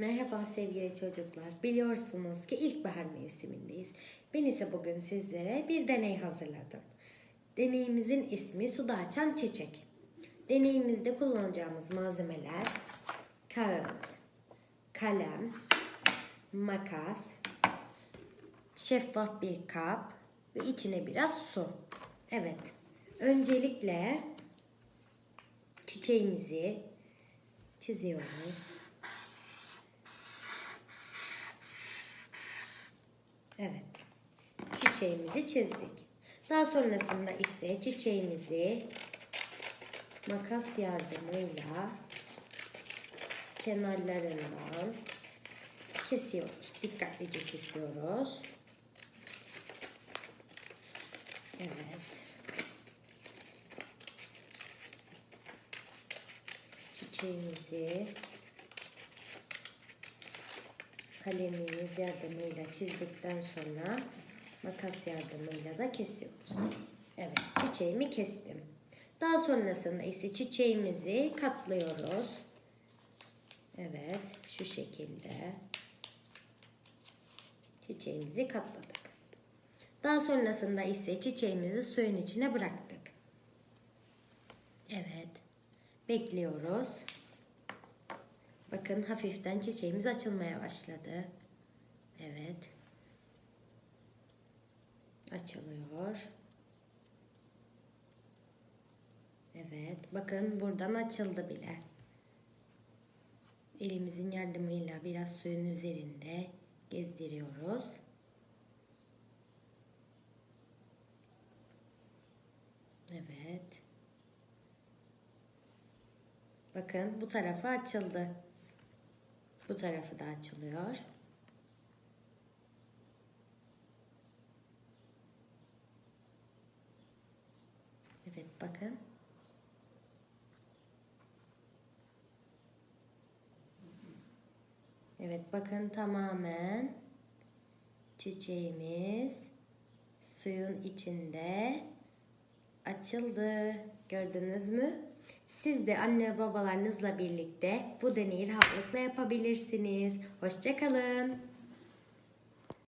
Merhaba sevgili çocuklar. Biliyorsunuz ki ilkbahar mevsimindeyiz. Ben ise bugün sizlere bir deney hazırladım. Deneyimizin ismi suda açan çiçek. Deneyimizde kullanacağımız malzemeler kağıt, kalem, makas, şeffaf bir kap ve içine biraz su. Evet. Öncelikle çiçeğimizi çiziyoruz. Evet. Çiçeğimizi çizdik. Daha sonrasında ise çiçeğimizi makas yardımıyla kenarlarından kesiyoruz. Dikkatlice kesiyoruz. Evet. Çiçeğimizi kalemimiz yardımıyla çizdikten sonra makas yardımıyla da kesiyoruz. Evet, çiçeğimi kestim. Daha sonrasında ise çiçeğimizi katlıyoruz. Evet, şu şekilde çiçeğimizi katladık. Daha sonrasında ise çiçeğimizi suyun içine bıraktık. Evet, bekliyoruz. Bakın hafiften çiçeğimiz açılmaya başladı. Evet. Açılıyor. Evet. Bakın buradan açıldı bile. Elimizin yardımıyla biraz suyun üzerinde gezdiriyoruz. Evet. Bakın bu tarafa açıldı. Bu tarafı da açılıyor. Evet bakın. Evet bakın tamamen çiçeğimiz suyun içinde açıldı. Gördünüz mü? Siz de anne babalarınızla birlikte bu deneyi rahatlıkla yapabilirsiniz. Hoşçakalın.